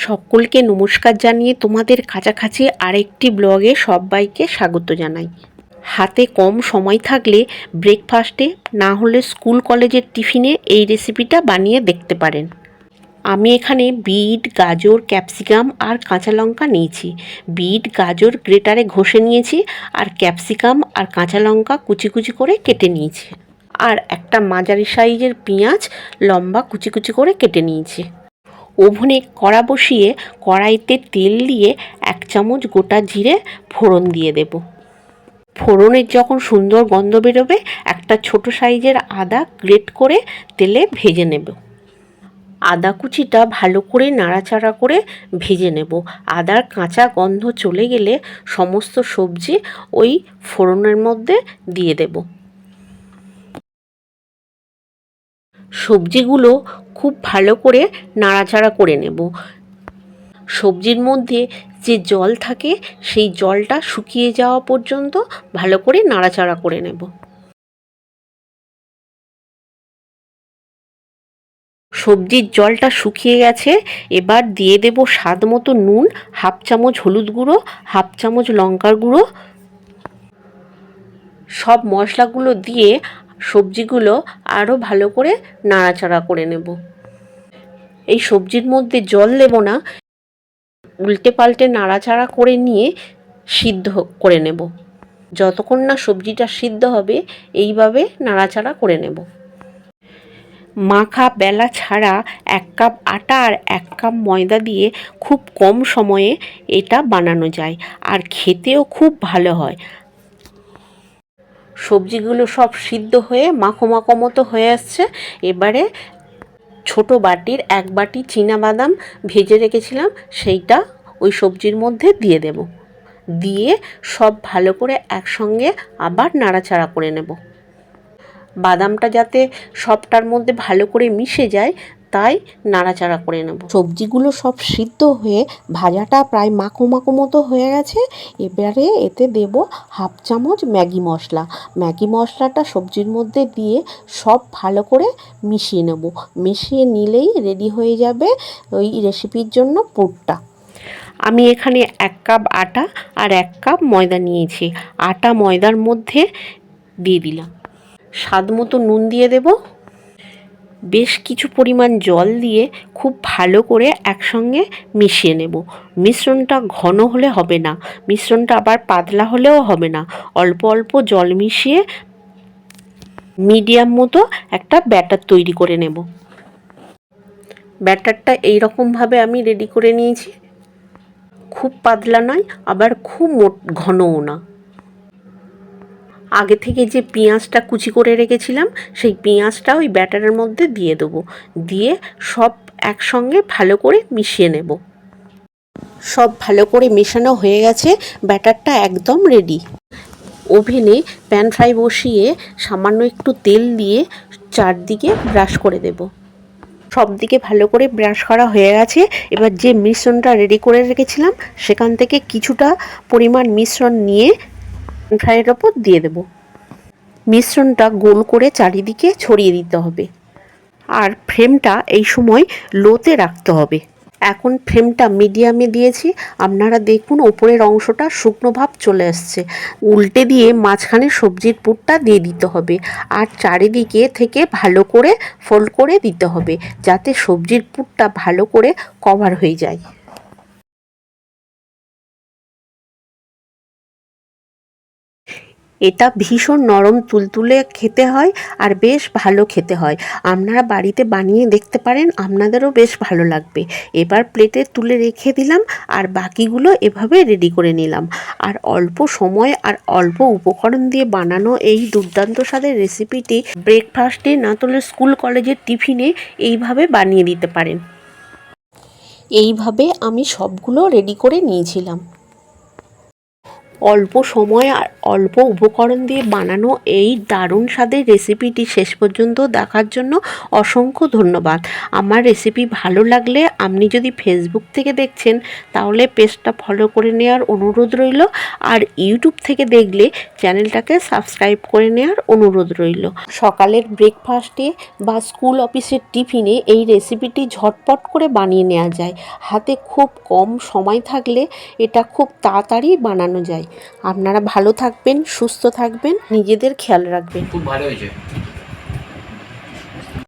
সকলকে নমস্কার জানিয়ে তোমাদের কাছাকাছি আরেকটি ব্লগে সবাইকে স্বাগত জানাই। হাতে কম সময় থাকলে ব্রেকফাস্টে না হলে স্কুল কলেজের টিফিনে এই রেসিপিটা বানিয়ে দেখতে পারেন। আমি এখানে বিট, গাজর, ক্যাপসিকাম আর কাঁচা লঙ্কা নিয়েছি। বিট, গাজর গ্রেটারে ঘষে নিয়েছি আর ক্যাপসিকাম আর কাঁচা লঙ্কা কুচি কুচি করে কেটে নিয়েছি। আর একটা মাঝারি সাইজের পেঁয়াজ লম্বা কুচি কুচি করে কেটে নিয়েছি। ওভনে কড়া বসিয়ে কড়াইতে তেল দিয়ে এক চামচ গোটা জিরে ফোড়ন দিয়ে দেব। ফোড়নের যখন সুন্দর গন্ধ বেরোবে, একটা ছোট সাইজের আদা গ্রেট করে তেলে ভেজে নেব। আদা কুচিটা ভালো করে নাড়াচাড়া করে ভেজে নেব। আদার কাঁচা গন্ধ চলে গেলে সমস্ত সবজি ওই ফোড়নের মধ্যে দিয়ে দেব। সবজিগুলো খুব ভালো করে নাড়াচাড়া করে নেব। সবজির মধ্যে যে জল থাকে, সেই জলটা শুকিয়ে যাওয়া পর্যন্ত ভালো করে নাড়াচাড়া করে নেব। সবজির জলটা শুকিয়ে গেছে, এবার দিয়ে দেব স্বাদ মতো নুন, হাফ চামচ হলুদ গুঁড়ো, হাফ চামচ লঙ্কার গুঁড়ো। সব মশলাগুলো দিয়ে সবজিগুলো আরও ভালো করে নাড়াচাড়া করে নেব। এই সবজির মধ্যে জল দেব না, উল্টে পাল্টে নাড়াচাড়া করে নিয়ে সিদ্ধ করে নেব। যতক্ষণ না সবজিটা সিদ্ধ হবে, এইভাবে নাড়াচাড়া করে নেব। মাখা বেলা ছাড়া এক কাপ আটা আর এক কাপ ময়দা দিয়ে খুব কম সময়ে এটা বানানো যায়, আর খেতেও খুব ভালো হয়। সবজিগুলো সব সিদ্ধ হয়ে মাখো মাখো মতো হয়ে আসছে। এবারে ছোট বাটির এক বাটি বাদাম ভেজে রেখেছিলাম, সেইটা ওই সবজির মধ্যে দিয়ে দেব। দিয়ে সব ভালো করে একসঙ্গে আবার নাড়াচাড়া করে নেব। বাদামটা যাতে সবটার মধ্যে ভালো করে মিশে যায় তাই নাড়াচাড়া করে নেব। সবজিগুলো সব সিদ্ধ হয়ে ভাজাটা প্রায় মাখো মাখো মতো হয়ে গেছে। এবারে এতে দেব হাফ চামচ ম্যাগি মশলা। ম্যাগি মশলাটা সবজির মধ্যে দিয়ে সব ভালো করে মিশিয়ে নেব। মিশিয়ে নিলেই রেডি হয়ে যাবে ওই রেসিপির জন্য পুরটা। আমি এখানে এক কাপ আটা আর এক কাপ ময়দা নিয়েছি। আটা ময়দার মধ্যে দিয়ে দিলাম। স্বাদ মতো নুন দিয়ে দেব। বেশ কিছু পরিমাণ জল দিয়ে খুব ভালো করে একসঙ্গে মিশিয়ে নেব। মিশ্রণটা ঘন হলে হবে না, মিশ্রণটা আবার পাতলা হলেও হবে না। অল্প অল্প জল মিশিয়ে মিডিয়াম মতো একটা ব্যাটার তৈরি করে নেব। ব্যাটারটা এই রকমভাবে আমি রেডি করে নিয়েছি। খুব পাতলা নয়, আবার খুব মোট, ঘনও না। আগে থেকে যে পেঁয়াজটা কুচি করে রেখেছিলাম, সেই পেঁয়াজটা ওই ব্যাটারের মধ্যে দিয়ে দেবো। দিয়ে সব একসঙ্গে ভালো করে মিশিয়ে নেব। সব ভালো করে মেশানো হয়ে গেছে, ব্যাটারটা একদম রেডি ওভেনে প্যান ফ্রাই বসিয়ে সামান্য একটু তেল দিয়ে চারদিকে ব্রাশ করে দেব। সব দিকে ভালো করে ব্রাশ করা হয়ে গেছে। এবার যে মিশ্রণটা রেডি করে রেখেছিলাম, সেখান থেকে কিছুটা পরিমাণ মিশ্রণ নিয়ে ফ্রাইয়ের ওপর দিয়ে দেব। মিশ্রণটা গোল করে চারিদিকে ছড়িয়ে দিতে হবে। আর ফ্রেমটা এই সময় লোতে রাখতে হবে। এখন ফ্রেমটা মিডিয়ামে দিয়েছি। আপনারা দেখুন, ওপরের অংশটা শুকনো ভাব চলে আসছে। উল্টে দিয়ে মাঝখানে সবজির পুরটা দিয়ে দিতে হবে। আর চারিদিকে থেকে ভালো করে ফোল্ড করে দিতে হবে, যাতে সবজির পুরটা ভালো করে কভার হয়ে যায়। এটা ভীষণ নরম তুলতুলে খেতে হয় আর বেশ ভালো খেতে হয়। আপনারা বাড়িতে বানিয়ে দেখতে পারেন, আপনাদেরও বেশ ভালো লাগবে। এবার প্লেটে তুলে রেখে দিলাম আর বাকিগুলো এভাবে রেডি করে নিলাম। আর অল্প সময় আর অল্প উপকরণ দিয়ে বানানো এই দুর্দান্ত স্বাদের রেসিপিটি ব্রেকফাস্টে না তোলে স্কুল কলেজের টিফিনে এইভাবে বানিয়ে দিতে পারেন। এইভাবে আমি সবগুলো রেডি করে নিয়েছিলাম। অল্প সময় আর অল্প উপকরণ দিয়ে বানানো এই দারুণ স্বাদের রেসিপিটি শেষ পর্যন্ত দেখার জন্য অসংখ্য ধন্যবাদ। আমার রেসিপি ভালো লাগলে আপনি যদি ফেসবুক থেকে দেখছেন, তাহলে পেজটা ফলো করে নেওয়ার অনুরোধ রইল। আর ইউটিউব থেকে দেখলে চ্যানেলটাকে সাবস্ক্রাইব করে নেওয়ার অনুরোধ রইল। সকালের ব্রেকফাস্টে বা স্কুল অফিসের টিফিনে এই রেসিপিটি ঝটপট করে বানিয়ে নেওয়া যায়। হাতে খুব কম সময় থাকলে এটা খুব তাড়াতাড়ি বানানো যায়। আপনারা ভালো থাকবেন সুস্থ থাকবেন নিজেদের খেয়াল রাখবেন। খুব ভালো হয়েছে।